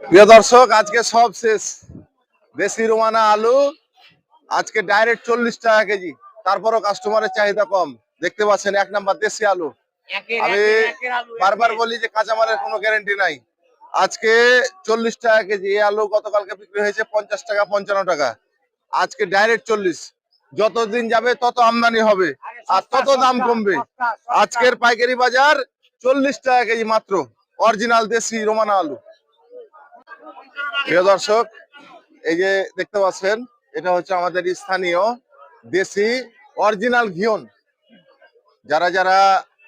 প্রিয় দর্শক আজকে সব শেষ। দেশি রোমানা আলু আজকে ডাইরেক্ট চল্লিশ টাকা কেজি। তারপরও কাস্টমারের চাহিদা কম। দেখতে পাচ্ছেন এক নাম্বার দেশি আলু। আমি বারবার বলি যে কাঁচামালের কোনো গ্যারেন্টি নাই। আজকে চল্লিশ টাকা কেজি। এই আলু গতকালকে বিক্রি হয়েছে পঞ্চাশ টাকা পঞ্চান্ন টাকা। আজকে ডাইরেক্ট চল্লিশ। যত দিন যাবে তত আমদানি হবে। আর তত দাম কমবে। আজকের পাইকারি বাজার চল্লিশ টাকা কেজি মাত্র। অরিজিনাল দেশি রোমানা আলু। প্রিয় দর্শক, এই যে দেখতে পাচ্ছেন, এটা হচ্ছে আমাদের স্থানীয় দেশি অরিজিনাল ঘিয়ন যারা যারা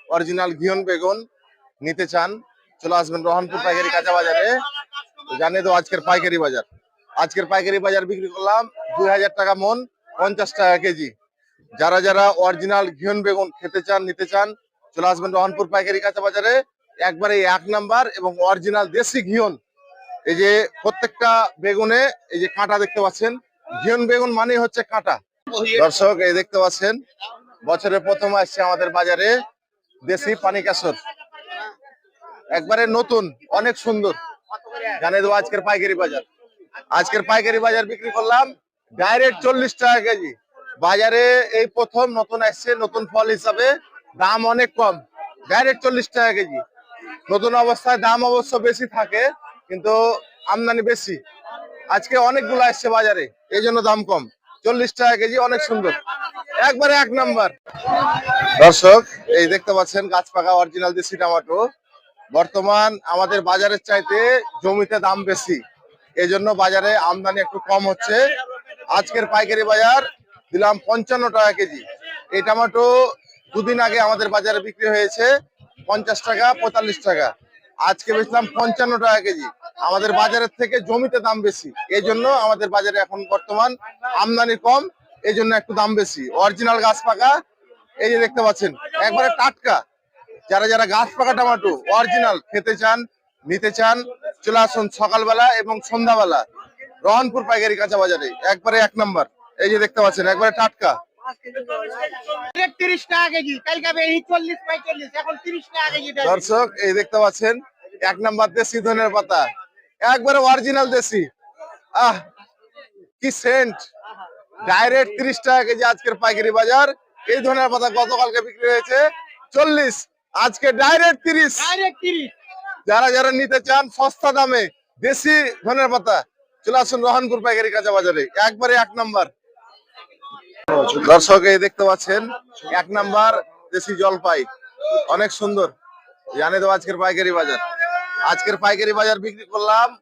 অরিজিনাল ঘিয়ন বেগুন নিতে চান, চলে আসবেন রহনপুর পাইকারি কাঁচা বাজারে। তো জানিয়ে তো আজকের পাইকারি বাজার। আজকের পাইকারি বাজার বিক্রি করলাম দুই হাজার টাকা মন, পঞ্চাশ টাকা কেজি। যারা যারা অরিজিনাল ঘিয়ন বেগুন খেতে চান, নিতে চান, চলে আসবেন রহনপুর পাইকারি কাঁচা বাজারে। একবারে এক নাম্বার এবং অরিজিনাল দেশি ঘিয়ন এই যে প্রত্যেকটা বেগুনে এই যে কাঁটা দেখতে পাচ্ছেন। ঘিয়ন বেগুন মানে হচ্ছে কাঁটা। দর্শক, এই দেখতে পাচ্ছেন, বছরের প্রথম আসছে আমাদের বাজারে দেশি পানি কাসর একবারে নতুন, অনেক সুন্দর। জানিয়ে দেবো আজকের পাইকারি বাজার। আজকের পাইকারি বাজার বিক্রি করলাম ডাইরেক্ট চল্লিশ টাকা কেজি। বাজারে এই প্রথম নতুন আসছে, নতুন ফল হিসাবে দাম অনেক কম। ডাইরেক্ট চল্লিশ টাকা কেজি। নতুন অবস্থায় দাম অবশ্য বেশি থাকে কিন্তু আমদানি বেশি। আজকে অনেকগুলো আসছে বাজারে এই জন্য দাম কম। চল্লিশ টাকা কেজি অনেক সুন্দর। একবারে এক নাম্বার। দর্শক, এই দেখতে পাচ্ছেন গাছ পাকা অরিজিনাল দেশি টমেটো। বর্তমান আমাদের বাজারের চাইতে জমিতে দাম বেশি। এই জন্য বাজারে আমদানি একটু কম হচ্ছে। আজকের পাইকারি বাজার দিলাম পঞ্চান্ন টাকা কেজি। এই টমেটো দুদিন আগে আমাদের বাজারে বিক্রি হয়েছে পঞ্চাশ টাকা, পঁয়তাল্লিশ টাকা। আজকে বেচলাম পঞ্চান্ন টাকা কেজি। আমাদের বাজারের থেকে জমিতে দাম বেশি। এই জন্য আমাদের বাজারে এখন বর্তমান আমদানি কম এই জন্য একটু দাম বেশি। অরিজিনাল গাছ পাকা এই যে দেখতে পাচ্ছেন একবারে টাটকা। যারা যারা গাছ পাকা টমেটো অরিজিনাল খেতে চান নিতে চান চলে আসুন সকালবেলা এবং সন্ধ্যাবেলা। রহনপুর পাইকারি কাঁচা বাজারে একবারে এক নম্বর। এই যে দেখতে পাচ্ছেন একবারে টাটকা। দর্শক এই দেখতে পাচ্ছেন এক নাম্বার দেশি ধনের পাতা। একবারে অরিজিনাল দেশি। আহ কি সেন্ট ডাইরেক্ট তিরিশ টাকা কেজি আজকের পাইকারি বাজার। এই ধনের পাতা গতকালকে বিক্রি হয়েছে চল্লিশ। আজকে ডাইরেক্ট তিরিশ। Direct 30 যারা যারা নিতে চান সস্তা দামে দেশি ধনের পাতা চলে আসুন রহনপুর পাইকারি কাঁচা বাজারে। একবারে এক নাম্বার। দর্শক এই দেখতে পাচ্ছেন এক নাম্বার দেশি জলপাই। অনেক সুন্দর। জানে তো আজকের পাইকারি বাজার। আজকের পাইকারি বাজার বিক্রি করলাম।